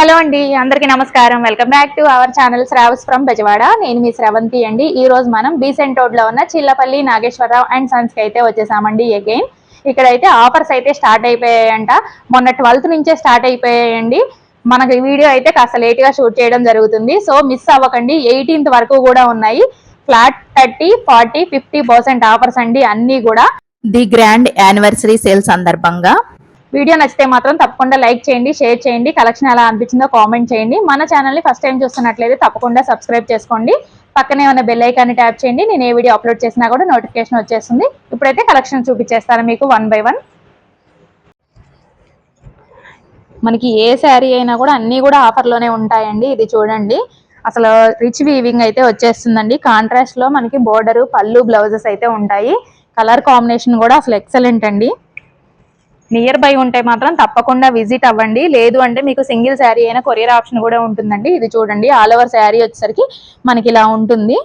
Hello అండి అందరికీ నమస్కారం. Welcome back to our channel Sravas from Bezawada. నేను మీ శ్రవంతి అండి. ఈ రోజు మనం బీసెంట్ రోడ్లో ఉన్న చిల్లపల్లి నాగేశ్వరరావు అండ్ సన్స్కి అయితే వచ్చేసామండి అగైన్ ఇక్కడైతే ఆఫర్స్ అయితే స్టార్ట్ అయిపోయాయంట. మొన్న ట్వెల్త్ నుంచే స్టార్ట్ అయిపోయాయండి. మనకి వీడియో అయితే కాస్త లేట్గా షూట్ చేయడం జరుగుతుంది. సో మిస్ అవ్వకండి. ఎయిటీన్త్ వరకు కూడా ఉన్నాయి. Flat thirty forty fifty percent offers అండి అన్ని కూడా. ది గ్రాండ్ యానివర్సరీ సేల్ సందర్భంగా వీడియో నచ్చితే మాత్రం తప్పకుండా లైక్ చేయండి షేర్ చేయండి కలెక్షన్ ఎలా అనిపించిందో కామెంట్ చేయండి. మన ఛానల్ని ఫస్ట్ టైం చూస్తున్నట్లయితే తప్పకుండా సబ్స్క్రైబ్ చేసుకోండి. పక్కనే ఉన్న బెల్ ఐకాన్ని ట్యాప్ చేయండి. నేను ఏ వీడియో అప్లోడ్ చేసినా కూడా నోటిఫికేషన్ వచ్చేస్తుంది. ఇప్పుడైతే కలెక్షన్ చూపించేస్తాను మీకు వన్ బై వన్ మనకి ఏ శారీ అయినా కూడా అన్నీ కూడా ఆఫర్లోనే ఉంటాయండి. ఇది చూడండి. అసలు రిచ్ వీవింగ్ అయితే వచ్చేస్తుందండి. కాంట్రాస్ట్లో మనకి బోర్డరు పళ్ళు బ్లౌజెస్ అయితే ఉంటాయి. కలర్ కాంబినేషన్ కూడా అసలు ఎక్సలెంట్ అండి. నియర్ బై ఉంటే మాత్రం తప్పకుండా విజిట్ అవ్వండి. లేదు అంటే మీకు సింగిల్ శారీ అయినా కొరియర్ ఆప్షన్ కూడా ఉంటుందండి. ఇది చూడండి ఆల్ ఓవర్ శారీ వచ్చేసరికి మనకి ఇలా ఉంటుంది.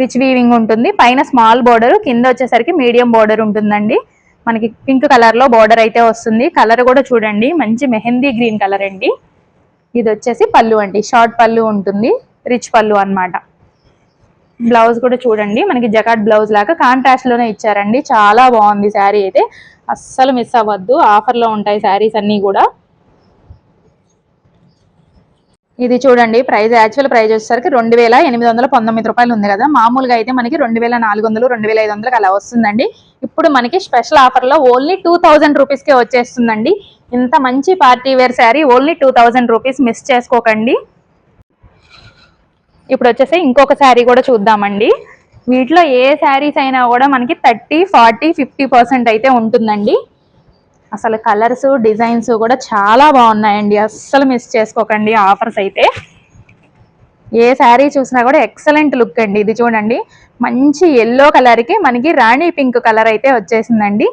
రిచ్ వీవింగ్ ఉంటుంది. పైన స్మాల్ బోర్డర్ కింద వచ్చేసరికి మీడియం బోర్డర్ ఉంటుందండి. మనకి పింక్ కలర్లో బోర్డర్ అయితే వస్తుంది. కలర్ కూడా చూడండి. మంచి మెహందీ గ్రీన్ కలర్ అండి. ఇది వచ్చేసి పళ్ళు అండి. షార్ట్ పళ్ళు ఉంటుంది. రిచ్ పళ్ళు అన్నమాట. బ్లౌజ్ కూడా చూడండి. మనకి జకాట్ బ్లౌజ్ లాగా కాంట్రాస్ట్లోనే ఇచ్చారండి. చాలా బాగుంది శారీ అయితే. అస్సలు మిస్ అవ్వద్దు. ఆఫర్లో ఉంటాయి శారీస్ అన్నీ కూడా. ఇది చూడండి. ప్రైస్ యాక్చువల్ ప్రైస్ వచ్చేసరికి రెండు వేల ఎనిమిది వందల పంతొమ్మిది రూపాయలు ఉంది కదా. మామూలుగా అయితే మనకి రెండు వేల నాలుగు వందలు రెండు వేల ఐదు వందలకు అలా వస్తుందండి. ఇప్పుడు మనకి స్పెషల్ ఆఫర్లో ఓన్లీ టూ థౌజండ్ రూపీస్కే వచ్చేస్తుందండి. ఇంత మంచి party wear sari only two thousand rupees miss చేసుకోకండి. ఇప్పుడు వచ్చేసి ఇంకొక శారీ కూడా చూద్దామండి. వీటిలో ఏ శారీస్ అయినా కూడా మనకి థర్టీ ఫార్టీ ఫిఫ్టీ పర్సెంట్ అయితే ఉంటుందండి. అసలు కలర్స్ డిజైన్స్ కూడా చాలా బాగున్నాయండి. అస్సలు మిస్ చేసుకోకండి ఆఫర్స్ అయితే. ఏ శారీ చూసినా కూడా ఎక్సలెంట్ లుక్ అండి ఇది చూడండి. మంచి ఎల్లో కలర్కి మనకి రాణి పింక్ కలర్ అయితే వచ్చేసిందండి.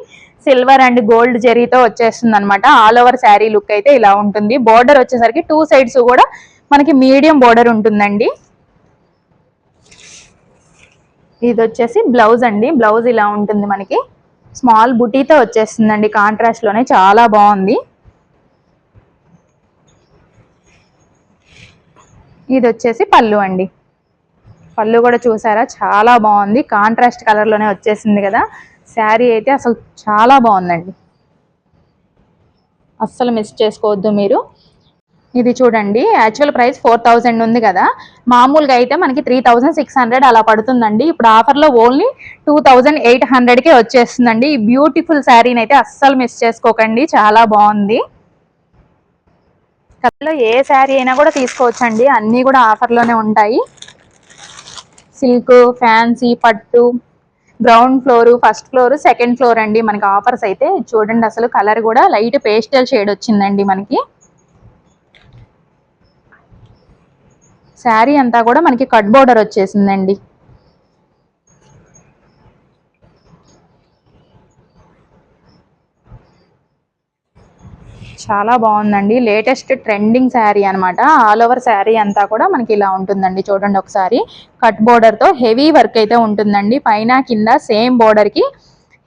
సిల్వర్ అండ్ గోల్డ్ జెరీతో వచ్చేస్తుంది అనమాట ఆల్ ఓవర్ శారీ లుక్ అయితే ఇలా ఉంటుంది. బోర్డర్ వచ్చేసరికి టూ సైడ్స్ కూడా మనకి మీడియం బోర్డర్ ఉంటుందండి. ఇది వచ్చేసి బ్లౌజ్ అండి. బ్లౌజ్ ఇలా ఉంటుంది మనకి. స్మాల్ బుటీతో వచ్చేస్తుందండి. కాంట్రాస్ట్లోనే చాలా బాగుంది. ఇది వచ్చేసి పళ్ళు అండి. పళ్ళు కూడా చూసారా? చాలా బాగుంది. కాంట్రాస్ట్ కలర్లోనే వచ్చేసింది కదా. శారీ అయితే అసలు చాలా బాగుందండి. అస్సలు మిస్ చేసుకోవద్దు మీరు. ఇది చూడండి. యాక్చువల్ ప్రైస్ ఫోర్ థౌజండ్ ఉంది కదా. మామూలుగా అయితే మనకి త్రీ థౌజండ్ సిక్స్ హండ్రెడ్ అలా పడుతుందండి. ఇప్పుడు ఆఫర్లో ఓన్లీ టూ థౌజండ్ ఎయిట్ హండ్రెడ్కే వచ్చేస్తుందండి. ఈ బ్యూటిఫుల్ శారీని అయితే అస్సలు మిస్ చేసుకోకండి. చాలా బాగుంది. కథలో ఏ శారీ అయినా కూడా తీసుకోవచ్చండి. అన్నీ కూడా ఆఫర్లోనే ఉంటాయి. సిల్క్ ఫ్యాన్సీ పట్టు ground floor first floor second floor అండి మనకి ఆఫర్స్ అయితే. చూడండి అసలు కలర్ కూడా. లైట్ పేస్టల్ షేడ్ వచ్చిందండి మనకి. శారీ అంతా కూడా మనకి కట్ బోర్డర్ వచ్చేసిందండి. చాలా బాగుందండి. లేటెస్ట్ ట్రెండింగ్ శారీ అనమాట ఆల్ ఓవర్ శారీ అంతా కూడా మనకి ఇలా ఉంటుందండి. చూడండి ఒకసారి. కట్ బోర్డర్తో హెవీ వర్క్ అయితే ఉంటుందండి. పైన కింద సేమ్ బోర్డర్కి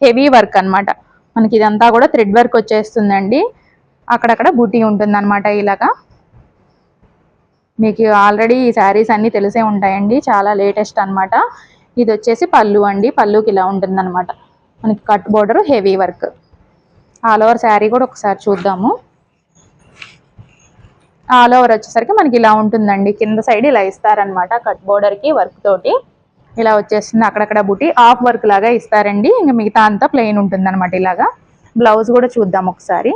హెవీ వర్క్ అన్నమాట. మనకి ఇదంతా కూడా థ్రెడ్ వర్క్ వచ్చేస్తుందండి. అక్కడక్కడ బూటీ ఉంటుందన్నమాట ఇలాగా. మీకు ఆల్రెడీ ఈ శారీస్ అన్నీ తెలిసే ఉంటాయండి. చాలా లేటెస్ట్ అనమాట ఇది వచ్చేసి పళ్ళు అండి. పళ్ళుకి ఇలా ఉంటుందన్నమాట. మనకి cut border heavy work. All over sari కూడా ఒకసారి చూద్దాము. ఆల్ ఓవర్ వచ్చేసరికి మనకి ఇలా ఉంటుందండి. కింద సైడ్ ఇలా ఇస్తారనమాట కట్ బోర్డర్కి వర్క్ తోటి. ఇలా వచ్చేస్తుంది అక్కడక్కడ బుట్టి ఆఫ్ వర్క్ లాగా ఇస్తారండి. ఇంకా మిగతా అంతా ప్లెయిన్ ఉంటుంది అనమాట ఇలాగా. బ్లౌజ్ కూడా చూద్దాం ఒకసారి.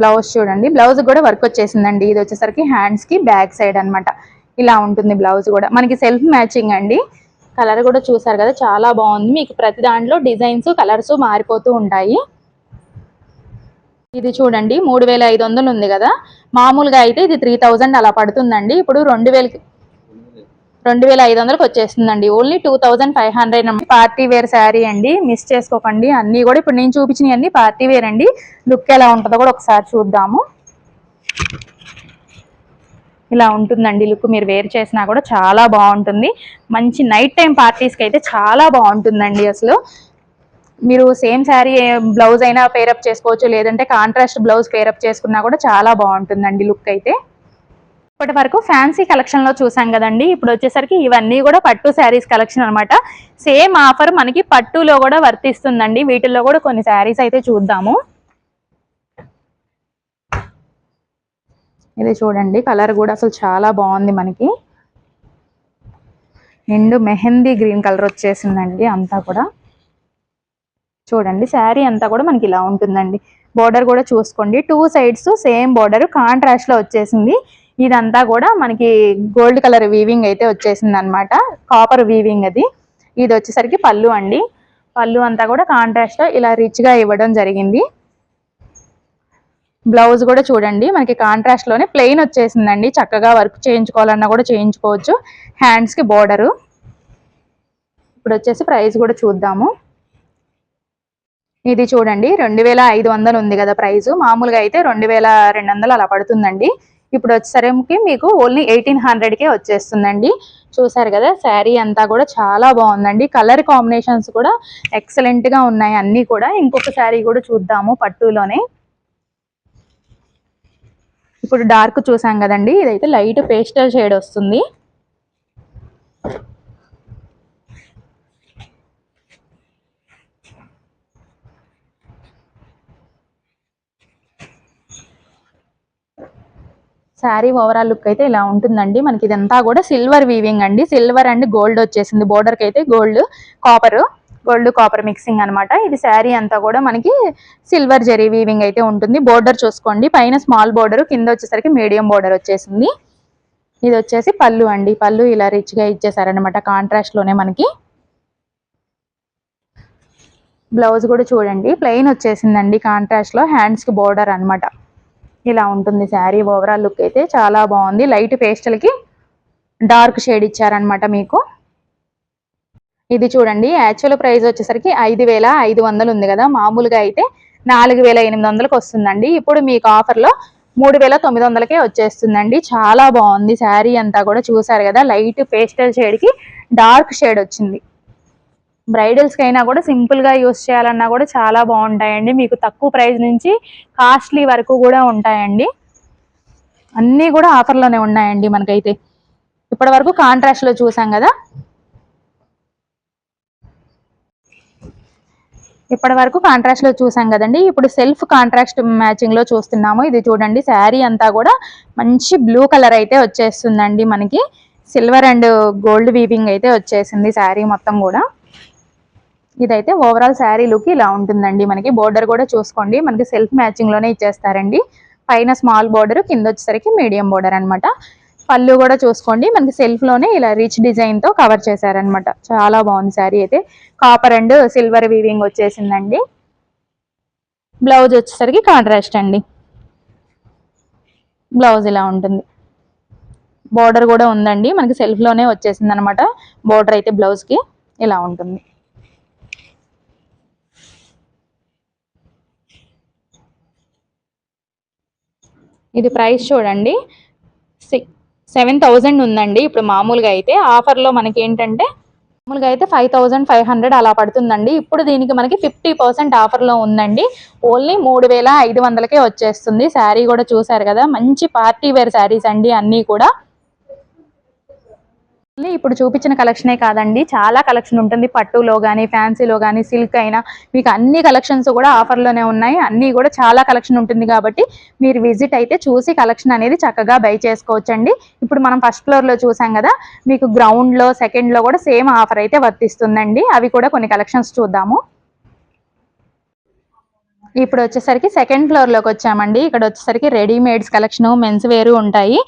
బ్లౌజ్ చూడండి. బ్లౌజ్ కూడా వర్క్ వచ్చేసిందండి. ఇది వచ్చేసరికి హ్యాండ్స్కి బ్యాక్ సైడ్ అన్నమాట. ఇలా ఉంటుంది బ్లౌజ్ కూడా. మనకి సెల్ఫ్ మ్యాచింగ్ అండి. కలర్ కూడా చూసారు కదా చాలా బాగుంది. మీకు ప్రతి దాంట్లో డిజైన్స్ కలర్స్ మారిపోతూ ఉంటాయి. ఇది చూడండి మూడు వేల ఐదు వందలు ఉంది కదా. మామూలుగా అయితే ఇది త్రీ థౌజండ్ అలా పడుతుందండి. ఇప్పుడు రెండు వేలకి రెండు వేల ఐదు వందలకు వచ్చేస్తుందండి only two thousand five hundred party wear sari అండి. మిస్ చేసుకోకండి. అన్ని కూడా ఇప్పుడు నేను చూపించినవి అన్ని పార్టీ వేర్ అండి. లుక్ ఎలా ఉంటుందో కూడా ఒకసారి చూద్దాము. ఇలా ఉంటుందండి. లుక్ మీరు వేర్ చేసినా కూడా చాలా బాగుంటుంది. మంచి నైట్ టైం పార్టీస్కి అయితే చాలా బాగుంటుందండి అసలు. మీరు సేమ్ శారీ బ్లౌజ్ అయినా పేరప్ చేసుకోవచ్చు. లేదంటే కాంట్రాస్ట్ బ్లౌజ్ పేరప్ చేసుకున్నా కూడా చాలా బాగుంటుందండి లుక్ అయితే. ఇప్పటి వరకు ఫ్యాన్సీ కలెక్షన్లో చూసాం కదండి. ఇప్పుడు వచ్చేసరికి ఇవన్నీ కూడా పట్టు శారీస్ కలెక్షన్ అనమాట సేమ్ ఆఫర్ మనకి పట్టులో కూడా వర్తిస్తుందండి. వీటిల్లో కూడా కొన్ని శారీస్ అయితే చూద్దాము. ఇది చూడండి కలర్ కూడా అసలు చాలా బాగుంది మనకి. నిండు మెహందీ గ్రీన్ కలర్ వచ్చేసిందండి అంతా కూడా. చూడండి శారీ అంతా కూడా మనకి ఇలా ఉంటుందండి. బోర్డర్ కూడా చూసుకోండి. టూ సైడ్స్ సేమ్ బోర్డర్ కాంట్రాస్ట్లో వచ్చేసింది. ఇదంతా కూడా మనకి గోల్డ్ కలర్ వీవింగ్ అయితే వచ్చేసింది అనమాట కాపర్ వీవింగ్ అది. ఇది వచ్చేసరికి పళ్ళు అండి. పళ్ళు అంతా కూడా కాంట్రాస్ట్లో ఇలా రిచ్గా ఇవ్వడం జరిగింది. బ్లౌజ్ కూడా చూడండి. మనకి కాంట్రాస్ట్లోనే ప్లెయిన్ వచ్చేసిందండి. చక్కగా వర్క్ చేయించుకోవాలన్నా కూడా చేయించుకోవచ్చు. హ్యాండ్స్కి బోర్డరు ఇప్పుడు వచ్చేసి ప్రైస్ కూడా చూద్దాము. ఇది చూడండి. రెండు వేల ఐదు వందలు ఉంది కదా ప్రైజు మామూలుగా అయితే రెండు వేల రెండు వందలు అలా పడుతుందండి. ఇప్పుడు వచ్చేసరికి మీకు ఓన్లీ ఎయిటీన్ హండ్రెడ్కే వచ్చేస్తుందండి. చూసారు కదా శారీ అంతా కూడా చాలా బాగుందండి. కలర్ కాంబినేషన్స్ కూడా ఎక్సలెంట్గా ఉన్నాయి. అన్ని కూడా ఇంకొక శారీ కూడా చూద్దాము పట్టులోనే. ఇప్పుడు డార్క్ చూసాం కదండి ఇదైతే లైట్ పేస్టల్ షేడ్ వస్తుంది. శారీ ఓవరాల్ లుక్ అయితే ఇలా ఉంటుందండి. మనకి ఇదంతా కూడా సిల్వర్ వీవింగ్ అండి. సిల్వర్ అండ్ గోల్డ్ వచ్చేసింది. బోర్డర్కి అయితే gold copper gold copper mixing అన్నమాట. ఇది శారీ అంతా కూడా మనకి సిల్వర్ జరీ వీవింగ్ అయితే ఉంటుంది. బోర్డర్ చూసుకోండి. పైన స్మాల్ బోర్డర్ కింద వచ్చేసరికి మీడియం బోర్డర్ వచ్చేసింది. ఇది వచ్చేసి పళ్ళు అండి. పళ్ళు ఇలా రిచ్గా ఇచ్చేసారనమాట కాంట్రాస్ట్లోనే మనకి. బ్లౌజ్ కూడా చూడండి. ప్లెయిన్ వచ్చేసిందండి. కాంట్రాస్ట్లో హ్యాండ్స్కి బోర్డర్ అన్నమాట. ఇలా ఉంటుంది శారీ. ఓవరాల్ లుక్ అయితే చాలా బాగుంది. లైట్ పేస్టల్కి డార్క్ షేడ్ ఇచ్చారనమాట మీకు. ఇది చూడండి యాక్చువల్ ప్రైస్ వచ్చేసరికి ఐదు వేల ఐదు వందలు ఉంది కదా. మామూలుగా అయితే నాలుగు వేల ఎనిమిది వందలకు వస్తుందండి. ఇప్పుడు మీకు ఆఫర్లో మూడు వేల తొమ్మిది వందలకే వచ్చేస్తుందండి. చాలా బాగుంది శారీ అంతా కూడా చూసారు కదా. లైట్ పేస్టల్ షేడ్కి డార్క్ షేడ్ వచ్చింది. బ్రైడల్స్ అయినా కూడా సింపుల్గా యూస్ చేయాలన్నా కూడా చాలా బాగుంటాయండి. మీకు తక్కువ ప్రైస్ నుంచి కాస్ట్లీ వరకు కూడా ఉంటాయండి. అన్నీ కూడా ఆఫర్లోనే ఉన్నాయండి మనకైతే. ఇప్పటి వరకు కాంట్రాస్ట్లో చూసాం కదా. ఇప్పటి వరకు కాంట్రాస్ట్లో చూసాం కదండి. ఇప్పుడు సెల్ఫ్ కాంట్రాస్ట్ మ్యాచింగ్లో చూస్తున్నాము. ఇది చూడండి శారీ అంతా కూడా మంచి బ్లూ కలర్ అయితే వచ్చేస్తుందండి మనకి. సిల్వర్ అండ్ గోల్డ్ వీవింగ్ అయితే వచ్చేసింది శారీ మొత్తం కూడా. ఇదైతే ఓవరాల్ శారీ లుక్ ఇలా ఉంటుందండి. మనకి బోర్డర్ కూడా చూసుకోండి. మనకి సెల్ఫ్ మ్యాచింగ్లోనే ఇచ్చేస్తారండి. పైన స్మాల్ బోర్డర్ కింద వచ్చేసరికి మీడియం బోర్డర్ అన్నమాట. పళ్ళు కూడా చూసుకోండి. మనకి సెల్ఫ్లోనే ఇలా రిచ్ డిజైన్తో కవర్ చేశారనమాట చాలా బాగుంది శారీ అయితే. కాపర్ అండ్ సిల్వర్ వీవింగ్ వచ్చేసిందండి. బ్లౌజ్ వచ్చేసరికి కాంట్రాస్ట్ అండి. బ్లౌజ్ ఇలా ఉంటుంది. బోర్డర్ కూడా ఉందండి. మనకి సెల్ఫ్లోనే వచ్చేసింది అనమాట బోర్డర్ అయితే బ్లౌజ్కి ఇలా ఉంటుంది. ఇది ప్రైస్ చూడండి. సెవెన్ థౌజండ్ ఉందండి. ఇప్పుడు మామూలుగా అయితే ఆఫర్లో మనకి ఏంటంటే మామూలుగా అయితే ఫైవ్ థౌజండ్ ఫైవ్ హండ్రెడ్ అలా పడుతుందండి. ఇప్పుడు దీనికి మనకి ఫిఫ్టీ పర్సెంట్ ఆఫర్లో ఉందండి. ఓన్లీ మూడు వేల ఐదు వందలకే వచ్చేస్తుంది. శారీ కూడా చూసారు కదా మంచి పార్టీ వేర్ శారీస్ అండి అన్నీ కూడా. ఇప్పుడు చూపించిన కలెక్షనే కాదండి. చాలా కలెక్షన్ ఉంటుంది. పట్టులో కానీ ఫ్యాన్సీలో కానీ సిల్క్ అయినా మీకు అన్ని కలెక్షన్స్ కూడా ఆఫర్లోనే ఉన్నాయి. అన్నీ కూడా చాలా కలెక్షన్ ఉంటుంది కాబట్టి మీరు విజిట్ అయితే చూసి కలెక్షన్ అనేది చక్కగా బై చేసుకోవచ్చండి. ఇప్పుడు మనం ఫస్ట్ ఫ్లోర్లో చూసాం కదా మీకు గ్రౌండ్లో సెకండ్లో కూడా సేమ్ ఆఫర్ అయితే వర్తిస్తుందండి. అవి కూడా కొన్ని కలెక్షన్స్ చూద్దాము. ఇప్పుడు వచ్చేసరికి సెకండ్ ఫ్లోర్లోకి వచ్చామండి. ఇక్కడ వచ్చేసరికి రెడీమేడ్స్ కలెక్షన్ మెన్స్ వేరు ఉంటాయి.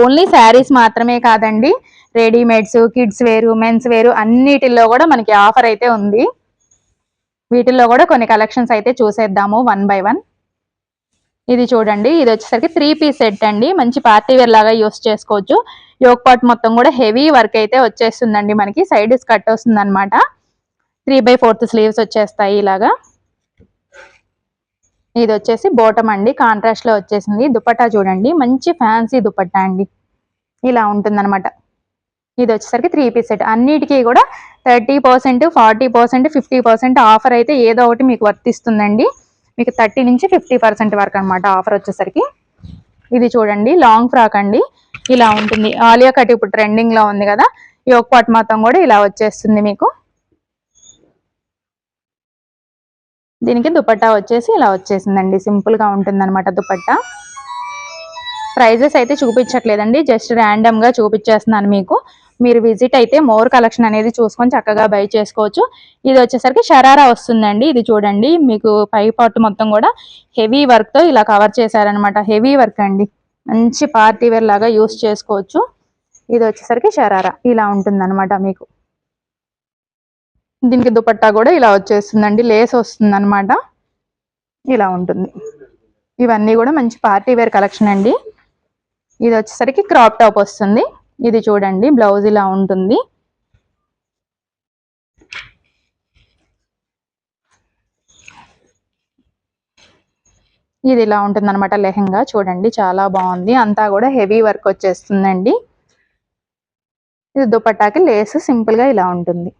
ఓన్లీ శారీస్ మాత్రమే కాదండి. రెడీమేడ్స్ కిడ్స్ వేరు మెన్స్ వేరు అన్నిటిల్లో కూడా మనకి ఆఫర్ అయితే ఉంది. వీటిల్లో కూడా కొన్ని కలెక్షన్స్ అయితే చూసేద్దాము వన్ బై వన్ ఇది చూడండి. ఇది వచ్చేసరికి త్రీ పీస్ సెట్ అండి. మంచి పార్టీ వేర్ లాగా యూస్ చేసుకోవచ్చు. యోక్ పాట్ మొత్తం కూడా హెవీ వర్క్ అయితే వచ్చేస్తుందండి. మనకి సైడ్ కట్ వస్తుంది అనమాట త్రీ బై ఫోర్త్ స్లీవ్స్ వచ్చేస్తాయి ఇలాగా. ఇది వచ్చేసి బోటం అండి. కాంట్రాస్ట్లో వచ్చేసింది. దుపట్టా చూడండి. మంచి ఫ్యాన్సీ దుపట్టా అండి. ఇలా ఉంటుందన్నమాట. ఇది వచ్చేసరికి త్రీ పీస్ సెట్ అన్నిటికీ కూడా thirty percent forty percent fifty percent offer అయితే ఏదో ఒకటి మీకు వర్తిస్తుందండి. మీకు థర్టీ నుంచి ఫిఫ్టీ పర్సెంట్ వరకు అనమాట ఆఫర్ వచ్చేసరికి. ఇది చూడండి. లాంగ్ ఫ్రాక్ అండి. ఇలా ఉంటుంది. ఆలియా కట్ ఇప్పుడు ట్రెండింగ్లో ఉంది కదా. ఈ ఒక పాటు మొత్తం కూడా ఇలా వచ్చేస్తుంది మీకు. దీనికి దుపట్టా వచ్చేసి ఇలా వచ్చేసిందండి. సింపుల్గా ఉంటుందన్నమాట దుపట్టా. ప్రైజెస్ అయితే చూపించట్లేదండి. జస్ట్ ర్యాండమ్గా చూపించేస్తున్నాను మీకు. మీరు విజిట్ అయితే మోర్ కలెక్షన్ అనేది చూసుకొని చక్కగా బై చేసుకోవచ్చు. ఇది వచ్చేసరికి షరారా వస్తుందండి. ఇది చూడండి. మీకు పై పార్ట్ మొత్తం కూడా హెవీ వర్క్తో ఇలా కవర్ చేశారనమాట హెవీ వర్క్ అండి. మంచి పార్టీ వేర్ లాగా యూస్ చేసుకోవచ్చు. ఇది వచ్చేసరికి షరారా. ఇలా ఉంటుంది మీకు. దీనికి దుపట్టా కూడా ఇలా వచ్చేస్తుందండి లేస్ వస్తుంది అనమాట ఇలా ఉంటుంది. ఇవన్నీ కూడా మంచి పార్టీ వేర్ కలెక్షన్ అండి. ఇది వచ్చేసరికి క్రాప్ టాప్ వస్తుంది. ఇది చూడండి బ్లౌజ్ ఇలా ఉంటుంది. ఇది ఇలా ఉంటుంది అనమాట లెహంగా. చూడండి చాలా బాగుంది. అంతా కూడా హెవీ వర్క్ వచ్చేస్తుందండి. ఇది దుపట్టాకి లేస్ సింపుల్గా ఇలా ఉంటుంది.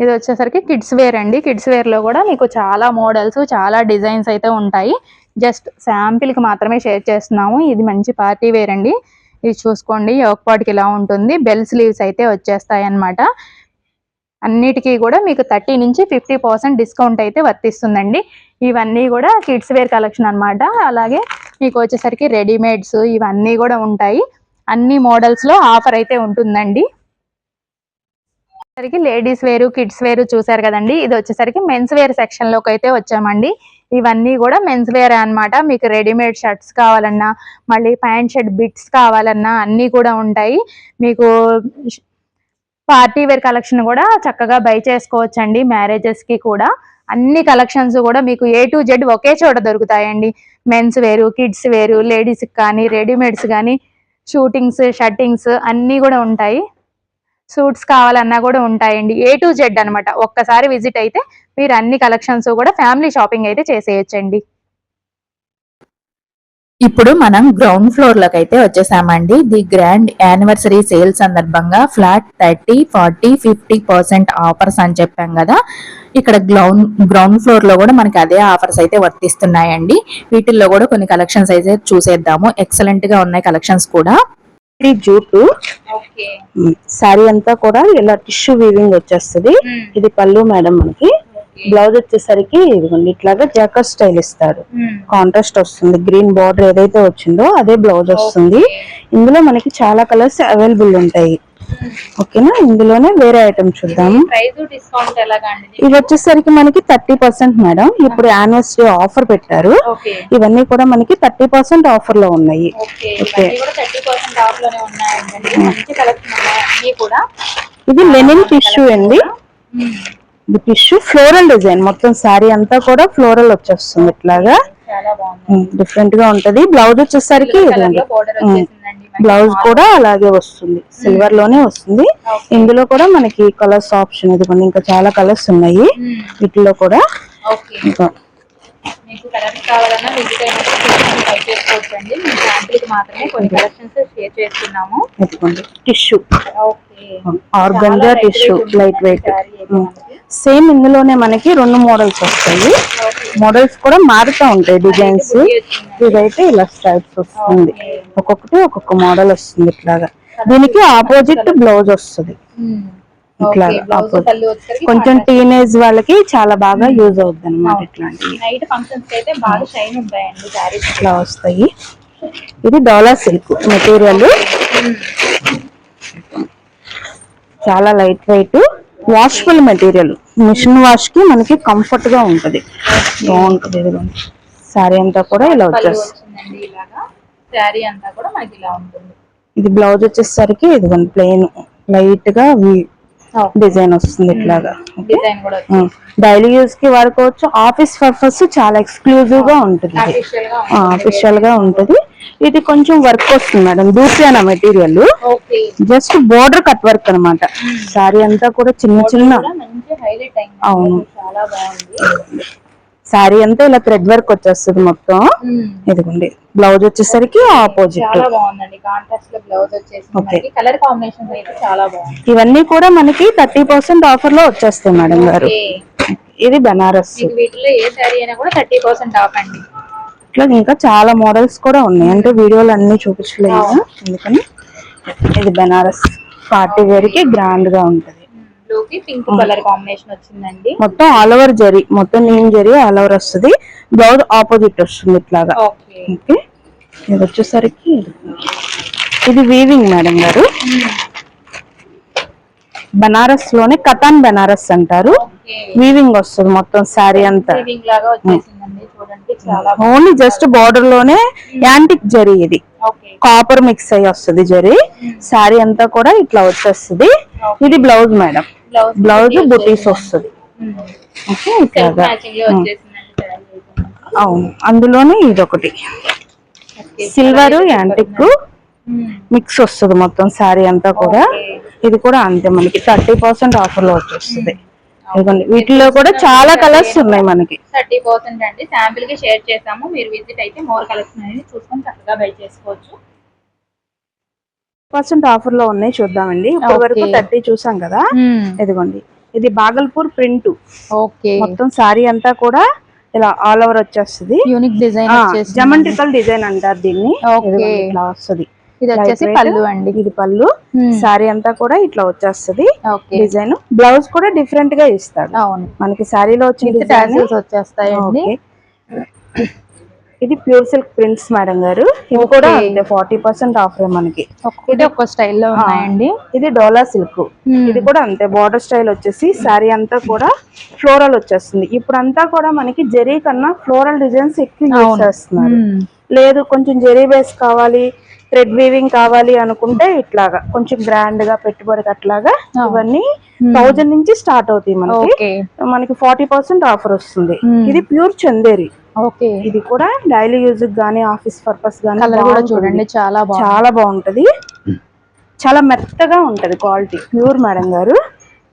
ఇది వచ్చేసరికి కిడ్స్ వేర్ అండి. కిడ్స్ వేర్లో కూడా మీకు చాలా మోడల్స్ చాలా డిజైన్స్ అయితే ఉంటాయి. జస్ట్ శాంపిల్కి మాత్రమే షేర్ చేస్తున్నాము. ఇది మంచి పార్టీ వేర్ అండి. ఇది చూసుకోండి పాటికి ఇలా ఉంటుంది. బెల్ స్లీవ్స్ అయితే వచ్చేస్తాయి అన్నమాట. అన్నిటికీ కూడా మీకు థర్టీ నుంచి ఫిఫ్టీ పర్సెంట్ డిస్కౌంట్ అయితే వర్తిస్తుందండి. ఇవన్నీ కూడా కిడ్స్ వేర్ కలెక్షన్ అన్నమాట. అలాగే మీకు వచ్చేసరికి రెడీమేడ్స్ ఇవన్నీ కూడా ఉంటాయి. అన్ని మోడల్స్లో ఆఫర్ అయితే ఉంటుందండి. వచ్చేసరికి లేడీస్ వేరు కిడ్స్ వేరు చూసారు కదండి. ఇది వచ్చేసరికి మెన్స్ వేర్ సెక్షన్లోకి అయితే వచ్చామండి. ఇవన్నీ కూడా మెన్స్ వేర్ అన్నమాట. మీకు రెడీమేడ్ షర్ట్స్ కావాలన్నా మళ్ళీ ప్యాంట్ షర్ట్ బిట్స్ కావాలన్నా అన్నీ కూడా ఉంటాయి. మీకు పార్టీ వేర్ కలెక్షన్ కూడా చక్కగా బై చేసుకోవచ్చండి మ్యారేజెస్కి కూడా. అన్ని కలెక్షన్స్ కూడా మీకు ఏ టు జెడ్ ఒకే చోట దొరుకుతాయండి. మెన్స్ వేరు కిడ్స్ వేరు లేడీస్ కానీ రెడీమేడ్స్ కానీ షూటింగ్స్ షర్టింగ్స్ అన్నీ కూడా ఉంటాయి. సూట్స్ కావాలన్నా కూడా ఉంటాయండి. ఏ టు జెడ్ అనమాట ఒక్కసారి విజిట్ అయితే మీరు అన్ని కలెక్షన్స్ కూడా ఫ్యామిలీ షాపింగ్ అయితే చేసేయచ్చండి. ఇప్పుడు మనం గ్రౌండ్ ఫ్లోర్లోకి అయితే వచ్చేసామండి. ది గ్రాండ్ యానివర్సరీ సేల్ సందర్భంగా flat thirty forty fifty percent offers అని చెప్పాం కదా. ఇక్కడ గ్రౌండ్ గ్రౌండ్ ఫ్లోర్లో కూడా మనకి అదే ఆఫర్స్ అయితే వర్తిస్తున్నాయండి. వీటిల్లో కూడా కొన్ని కలెక్షన్స్ అయితే చూసేద్దాము. ఎక్సలెంట్గా ఉన్నాయి కలెక్షన్స్ కూడా. ఇది జూటు. శారీ అంతా కూడా ఇలా టిష్యూ వీవింగ్ వచ్చేస్తది. ఇది పళ్ళు మేడం మనకి. బ్లౌజ్ వచ్చేసరికి ఇదిగోండి ఇట్లాగా జాకర్ స్టైల్ ఇస్తాడు కాంట్రాస్ట్ వస్తుంది. గ్రీన్ బార్డర్ ఏదైతే వచ్చిందో అదే బ్లౌజ్ వస్తుంది. ఇందులో మనకి చాలా కలర్స్ అవైలబుల్ ఉంటాయి. ఓకేనా? ఇందులోనే వేరే ఐటమ్ చూద్దాము ఇది వచ్చేసరికి మనకి థర్టీ పర్సెంట్ మేడం. ఇప్పుడు యానివర్సరీ ఆఫర్ పెట్టారు. ఇవన్నీ కూడా మనకి థర్టీ పర్సెంట్ ఆఫర్లో ఉన్నాయి ఓకే ఇది లెనిన్ టిష్యూ అండి. ఇది టిష్యూ ఫ్లోరల్ డిజైన్ మొత్తం శారీ అంతా కూడా ఫ్లోరల్ వచ్చేస్తుంది ఇట్లాగా. డిఫరెంట్గా ఉంటది. బ్లౌజ్ వచ్చేసరికి బ్లౌజ్ కూడా అలాగే వస్తుంది. సిల్వర్లోనే వస్తుంది. ఇందులో కూడా మనకి కలర్స్ ఆప్షన్ ఇదిగోండి. ఇంకా చాలా కలర్స్ ఉన్నాయి. వీటిలో కూడా ఇంకా మీకు కలర్స్ కావాలన్నా విజిట్ అయినప్పుడు ట్రై చేసుకోవచ్చు అండి మేము శాంపిల్ మాత్రమే కొన్ని కలెక్షన్స్ షేర్ చేస్తున్నాము. ఇదిగోండి. Tissue organza tissue light weight same ఇందులోనే మనకి రెండు మోడల్స్ వస్తాయి. మోడల్స్ కూడా మారుతూ ఉంటాయి డిజైన్స్. ఇదైతే ఇలా స్టైల్స్ వస్తుంది. ఒక్కొక్కటి ఒక్కొక్క మోడల్ వస్తుంది ఇట్లాగా. దీనికి ఆపోజిట్ బ్లౌజ్ వస్తుంది. ఇట్లా కొంచెం టీనేజ్ వాళ్ళకి చాలా బాగా యూజ్ అవుతుంది అనమాట ఇట్లాంటివి. ఇట్లా వస్తాయి. ఇది డాలర్ సిల్క్ మెటీరియల్ చాలా light weight washable material machine వాష్కి మనకి కంఫర్ట్గా ఉంటది. బాగుంటది సారీ అంతా కూడా ఇలా వచ్చేస్తుంది శారీ అంతా కూడా మనకి ఇలా ఉంటుంది. ఇది బ్లౌజ్ వచ్చేసరికి ఇదిగోండి ప్లెయిన్ లైట్గా డిజైన్ వస్తుంది ఇట్లాగా. డిజైన్ కూడా డైలీ యూస్కి వాడుకోవచ్చు. ఆఫీస్ పర్పస్ చాలా ఎక్స్క్లూజివ్గా ఉంటుంది. అఫీషియల్గా అఫీషియల్గా ఉంటుంది. ఇది కొంచెం వర్క్ వస్తుంది madam దూసియాన material just border cut work అన్నమాట. సారీ అంతా కూడా చిన్న చిన్న అవును. సారీ అంతా ఇలా థ్రెడ్ వర్క్ వచ్చేస్తుంది మొత్తం. ఇదిగోండి. బ్లౌజ్ వచ్చేసరికి ఆపోజిట్. ఇవన్నీ కూడా మనకి థర్టీ పర్సెంట్ ఆఫర్లో వచ్చేస్తాయి మేడం గారు. ఇది బనారస్. మీకు వీటిలో ఏ శారీ అయినా కూడా థర్టీ పర్సెంట్ ఆఫ్ అండి. ఇట్లా ఇంకా చాలా మోడల్స్ కూడా ఉన్నాయి. అంటే వీడియోలు అన్ని చూపించలేదు. అందుకని ఇది బనారస్ పార్టీ వేర్కి గ్రాండ్గా ఉంటది. బ్లూకి పింక్ కలర్ కాంబినేషన్ వచ్చిందండి. మొత్తం ఆల్ ఓవర్ జరీ మొత్తం నేను జరీ ఆల్ ఓవర్ వస్తుంది. బ్లౌజ్ ఆపోజిట్ వస్తుంది ఇట్లాగా. ఓకే. ఇది వచ్చేసరికి ఇది. వీవింగ్ మేడం గారు. బనారస్లోనే కతాన్ బనారస్ అంటారు. వీవింగ్ వస్తుంది మొత్తం శారీ అంతా. ఓన్లీ జస్ట్ బార్డర్లోనే యాంటిక్ జరీ ఇది. కాపర్ మిక్స్ అయ్యి వస్తుంది జరీ. శారీ అంతా కూడా ఇట్లా వచ్చేస్తుంది. ఇది బ్లౌజ్ మేడం. బ్లౌజ్ బుటీస్ వస్తుంది. ఓకే ఇట్లాగా అవును అందులోనే ఇది ఒకటి సిల్వర్ యాంటిక్ మిక్స్ వస్తుంది మొత్తం శారీ అంతా కూడా. ఇది కూడా అంతే మనకి థర్టీ పర్సెంట్ ఆఫర్లో వచ్చేస్తుంది. ఇదిగోండి వీటిలో కూడా చాలా కలర్స్ ఉన్నాయి మనకి. థర్టీ పర్సెంట్ అండి. శాంపిల్కి షేర్ చేసాము. మీరు విజిట్ అయితే మోర్ కలెక్షన్ అనేది చూసుకొని చక్కగా బై చేసుకోవచ్చు. పర్సెంట్ ఆఫర్లో ఉన్నాయి చూద్దామండి. ఇప్పటి వరకు Okay. థర్టీ చూసాం కదా. ఇదిగోండి. ఇది బాగల్పూర్ ప్రింట్. ఓకే. మొత్తం శారీ అంతా కూడా ఇలా ఆల్ ఓవర్ వచ్చేస్తుంది. యూనిక్ డిజైన్ జమంటికల్ డిజైన్ అంటారు దీన్ని. ఇట్లా వస్తుంది. ఇది వచ్చేసి. పళ్ళు అండి. ఇది పళ్ళు. శారీ అంతా కూడా ఇట్లా వచ్చేస్తుంది. డిజైన్. బ్లౌజ్ కూడా డిఫరెంట్గా ఇస్తాడు. మనకి శారీలో వచ్చిన వచ్చేస్తాయండి. ఓకే. ఇది ప్యూర్ సిల్క్ ప్రింట్స్ మేడం గారు. ఇది కూడా. అంతే ఫార్టీ పర్సెంట్ ఆఫర్ మనకి. ఒక్కొక్కటి ఒక్కో స్టైల్లో ఉన్నాయండి. ఇది డోలా సిల్క్. ఇది కూడా అంతే బార్డర్ స్టైల్ వచ్చేసి శారీ అంతా కూడా ఫ్లోరల్ వచ్చేస్తుంది. ఇప్పుడు అంతా కూడా మనకి జరీ కన్నా ఫ్లోరల్ డిజైన్స్ ఎక్కువ యూజ్. చేస్తున్నారు. లేదు కొంచెం జరీ బేస్ కావాలి థ్రెడ్ వీవింగ్ కావాలి అనుకుంటే ఇట్లాగా కొంచెం గ్రాండ్గా పెట్టుబడికి అట్లాగా ఇవన్నీ థౌజండ్ నుంచి స్టార్ట్ అవుతాయి మనకి. మనకి ఫార్టీ పర్సెంట్ ఆఫర్ వస్తుంది. ఇది ప్యూర్ చందేరి. ఓకే. ఇది కూడా డైలీ యూజ్ గానీ ఆఫీస్ పర్పస్ గానీ కలర్ కూడా. చూడండి చాలా బాగుంది. చాలా బాగుంటది. చాలా మెత్తగా ఉంటది క్వాలిటీ. ప్యూర్ మేడం గారు.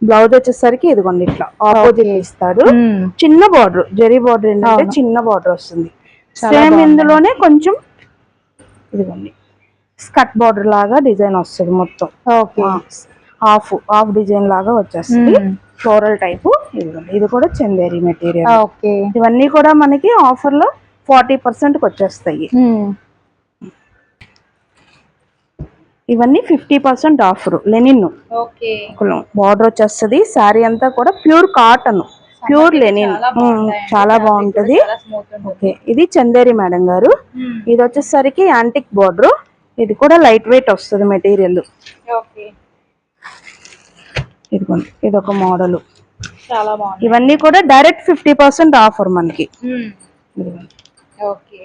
బ్లౌజ్ వచ్చేసరికి ఇదిగోండి ఇట్లా ఆపోజిట్ ఇస్తాడు Hmm. చిన్న బార్డర్ జరీ బార్డర్ ఏంటంటే చిన్న బార్డర్ వస్తుంది. సేమ్ ఇందులోనే కొంచెం ఇదిగోండి స్కట్ బార్డర్ లాగా డిజైన్ వస్తుంది మొత్తం. ఓకే. హాఫ్ హాఫ్ డిజైన్ లాగా వచ్చేస్తుంది. Hmm. ఫ్లోరల్ టైప్ ఇది కూడా చందేరి మెటీరియల్ ఓకే. ఇవన్నీ కూడా మనకి ఆఫర్లో ఫార్టీ పర్సెంట్ వచ్చేస్తాయి. ఇవన్నీ fifty percent offer linen okay. Border వచ్చేస్తుంది. శారీ అంతా కూడా ప్యూర్ కాటన్ ప్యూర్ లెనిన్ చాలా బాగుంటది. ఓకే. ఇది చందేరి మేడం గారు. ఇది వచ్చేసరికి యాంటిక్ బార్డర్ ఇది కూడా లైట్ వెయిట్ వస్తుంది మెటీరియల్ ఓకే. ఇదిగోండి ఇది ఒక మోడల్ చాలా బాగుంది. ఇవన్నీ కూడా డైరెక్ట్ ఫిఫ్టీ పర్సెంట్ ఆఫర్ మనకి. Hmm. ఓకే.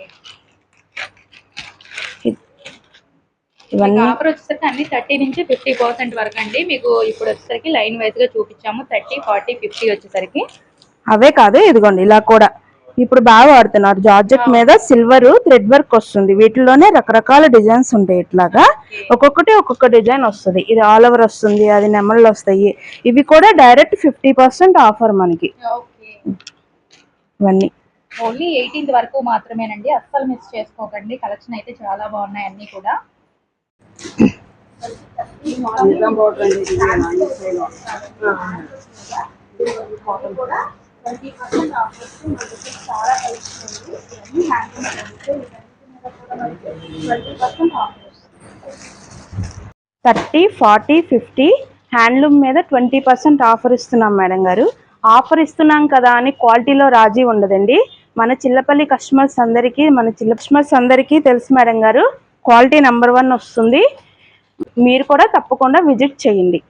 ఇవన్నీ ఆఫర్ వచ్చేసరికి అన్ని థర్టీ నుంచి ఫిఫ్టీ పర్సెంట్ వరకు అండి. మీకు ఇప్పుడు వచ్చేసరికి లైన్ వైజ్గా చూపించాము. థర్టీ ఫార్టీ ఫిఫ్టీ వచ్చేసరికి. అవే కాదు ఇదిగోండి ఇలా కూడా. ఇప్పుడు బాగా వాడుతున్నారు. జార్జెట్ మీద సిల్వర్ థ్రెడ్ వర్క్ వస్తుంది. వీటిలోనే రకరకాల డిజైన్స్ ఉంటాయి ఇట్లాగా. ఒక్కొక్కటి ఒక్కొక్క డిజైన్ వస్తుంది. ఇది ఆల్ ఓవర్ వస్తుంది అది నెమళ్ళు వస్తాయి. ఇవి కూడా డైరెక్ట్ ఫిఫ్టీ పర్సెంట్ ఆఫర్ మనకి. ఓకే. ఇవన్నీ. ఓన్లీ ఎయిటీన్త్ వరకు మాత్రమేనండి. అస్సలు మిస్ చేసుకోకండి. కలెక్షన్ అయితే చాలా బాగున్నాయి అన్ని కూడా థర్టీ ఫార్టీ ఫిఫ్టీ హ్యాండ్లూమ్ మీద ట్వంటీ పర్సెంట్ ఆఫర్ ఇస్తున్నాం మేడం గారు. ఆఫర్ ఇస్తున్నాం కదా అని క్వాలిటీలో రాజీ ఉండదండి. మన చిల్లపల్లి కస్టమర్స్ అందరికీ మన చిల్ల కస్టమర్స్ అందరికీ తెలుసు మేడం గారు క్వాలిటీ నెంబర్ వన్ వస్తుంది. మీరు కూడా తప్పకుండా విజిట్ చేయండి.